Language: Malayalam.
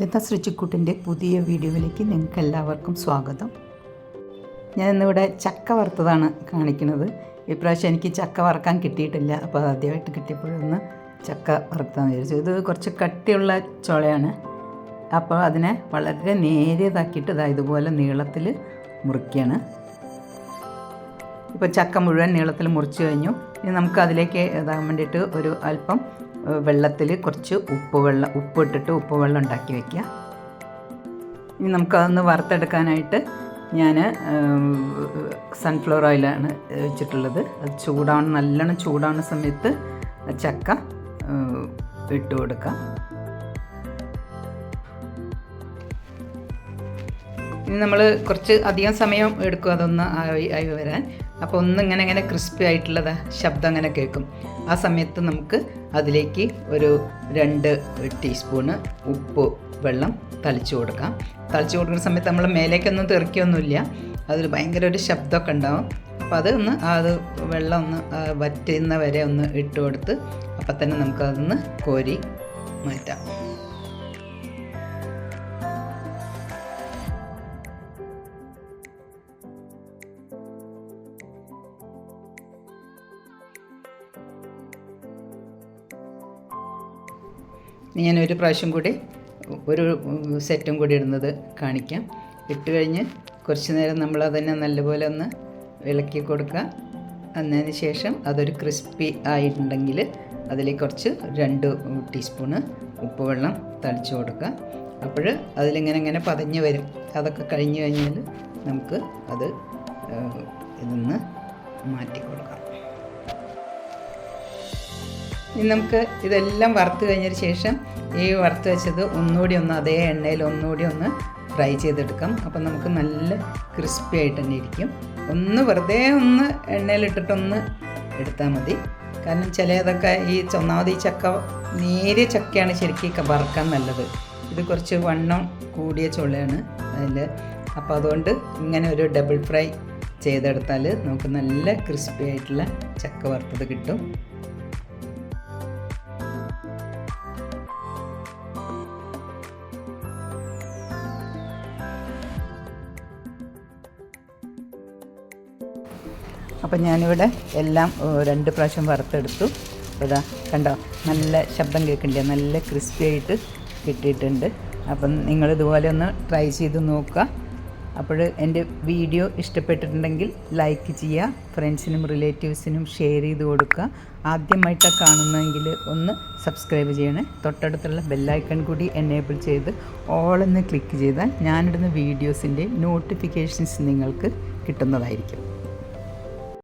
ലത ശ്രുചിക്കുട്ടിന്റെ പുതിയ വീഡിയോയിലേക്ക് നിങ്ങൾക്ക് എല്ലാവർക്കും സ്വാഗതം. ഞാൻ ഇന്നിവിടെ ചക്ക വറുത്തതാണ് കാണിക്കുന്നത്. ഇപ്രാവശ്യം എനിക്ക് ചക്ക വറുക്കാൻ കിട്ടിയിട്ടില്ല അപ്പോൾ ആദ്യമായിട്ട് കിട്ടിയപ്പോഴൊന്ന് ചക്ക വറുത്താന്ന് വിചാരിച്ചു. ഇത് കുറച്ച് കട്ടിയുള്ള ചുളയാണ്. അപ്പോൾ അതിനെ വളരെ നേരിയതാക്കിയിട്ട് ഇതാ ഇതുപോലെ നീളത്തിൽ മുറിക്കുകയാണ്. ഇപ്പോൾ ചക്ക മുഴുവൻ നീളത്തിൽ മുറിച്ച് കഴിഞ്ഞു. ഇനി നമുക്ക് അതിലേക്ക് ഇതാകാൻ വേണ്ടിയിട്ട് ഒരു അല്പം വെള്ളത്തിൽ കുറച്ച് ഉപ്പ് വെള്ളം ഉപ്പ് ഇട്ടിട്ട് ഉപ്പ് വെള്ളം ഉണ്ടാക്കി വയ്ക്കുക ഇനി നമുക്കതൊന്ന് വറുത്തെടുക്കാനായിട്ട് ഞാൻ സൺഫ്ലവർ ഓയിലാണ് വെച്ചിട്ടുള്ളത്. അത് ചൂടാണ് നല്ലോണം ചൂടാവുന്ന സമയത്ത് ചക്ക ഇട്ട് കൊടുക്കാം ഇനി നമ്മൾ കുറച്ച് അധികം സമയം എടുക്കും അതൊന്ന് ആയി ആയി വരാൻ. അപ്പോൾ ഒന്ന് ഇങ്ങനെ ഇങ്ങനെ ക്രിസ്പി ആയിട്ടുള്ളത് ശബ്ദം അങ്ങനെ കേൾക്കും. ആ സമയത്ത് നമുക്ക് അതിലേക്ക് ഒരു രണ്ട് ടീസ്പൂണ് ഉപ്പ് വെള്ളം തളിച്ചു കൊടുക്കാം. തളിച്ചു കൊടുക്കുന്ന സമയത്ത് നമ്മൾ മേലേക്കൊന്നും തെറിക്കൊന്നുമില്ല. അതിൽ ഭയങ്കര ഒരു ശബ്ദമൊക്കെ ഉണ്ടാവും. അപ്പോൾ അത് ഒന്ന് അത് വെള്ളം ഒന്ന് വറ്റുന്ന വരെ ഒന്ന് ഇട്ട് കൊടുത്ത് അപ്പം തന്നെ നമുക്കതൊന്ന് കോരി മാറ്റാം. ഞാനൊരു പ്രാവശ്യം കൂടി ഒരു സെറ്റും കൂടി ഇടുന്നത് കാണിക്കാം. ഇട്ട് കഴിഞ്ഞ് കുറച്ച് നേരം നമ്മൾ അതിനെ നല്ലപോലെ ഒന്ന് ഇളക്കി കൊടുക്കുക. അതിന് ശേഷം അതൊരു ക്രിസ്പി ആയിട്ടുണ്ടെങ്കിൽ അതിലേക്ക് കുറച്ച് രണ്ട് ടീസ്പൂണ് ഉപ്പ് വെള്ളം തളിച്ച് കൊടുക്കുക. അപ്പോൾ അതിലിങ്ങനെ ഇങ്ങനെ പതഞ്ഞ് വരും. അതൊക്കെ കഴിഞ്ഞ് കഴിഞ്ഞാൽ നമുക്ക് അത് ഇതൊന്ന് മാറ്റി കൊടുക്കാം. നമുക്ക് ഇതെല്ലാം വറുത്ത് കഴിഞ്ഞതിന് ശേഷം ഈ വറുത്ത് വെച്ചത് ഒന്നുകൂടി ഒന്ന് അതേ എണ്ണയിൽ ഒന്നുകൂടി ഒന്ന് ഫ്രൈ ചെയ്തെടുക്കാം. അപ്പം നമുക്ക് നല്ല ക്രിസ്പി ആയിട്ട് തന്നെ ഇരിക്കും. ഒന്ന് വെറുതെ ഒന്ന് എണ്ണയിലിട്ടിട്ടൊന്ന് എടുത്താൽ മതി. കാരണം ചിലതൊക്കെ ഈ ഒന്നാമത് ഈ ചക്ക നേരിയ ചക്കയാണ് ശരിക്കും വറുക്കാൻ നല്ലത്. ഇത് കുറച്ച് വണ്ണം കൂടിയ ചുളയാണ് അതിൽ അപ്പോൾ അതുകൊണ്ട് ഇങ്ങനെ ഒരു ഡബിൾ ഫ്രൈ ചെയ്തെടുത്താൽ നമുക്ക് നല്ല ക്രിസ്പി ആയിട്ടുള്ള ചക്ക വറുത്തത് കിട്ടും. അപ്പം ഞാനിവിടെ എല്ലാം രണ്ട് പ്രാവശ്യം വറുത്തെടുത്തു. ഇതാ കണ്ടോ? നല്ല ശബ്ദം കേൾക്കണ്ടേ? നല്ല ക്രിസ്പി ആയിട്ട് കിട്ടിയിട്ടുണ്ട്. അപ്പം നിങ്ങൾ ഇതുപോലെ ഒന്ന് ട്രൈ ചെയ്ത് നോക്കുക. അപ്പോൾ എന്റെ വീഡിയോ ഇഷ്ടപ്പെട്ടിട്ടുണ്ടെങ്കിൽ ലൈക്ക് ചെയ്യുക ഫ്രണ്ട്സിനും റിലേറ്റീവ്സിനും ഷെയർ ചെയ്ത് കൊടുക്കുക. ആദ്യമായിട്ടാണ് കാണുന്നതെങ്കിൽ ഒന്ന് സബ്സ്ക്രൈബ് ചെയ്യണേ. തൊട്ടടുത്തുള്ള ബെല്ലൈക്കൺ കൂടി എനേബിൾ ചെയ്ത് ഓളെന്ന് ക്ലിക്ക് ചെയ്താൽ ഞാനിടുന്ന വീഡിയോസിന്റെ നോട്ടിഫിക്കേഷൻസ് നിങ്ങൾക്ക് കിട്ടുന്നതായിരിക്കും.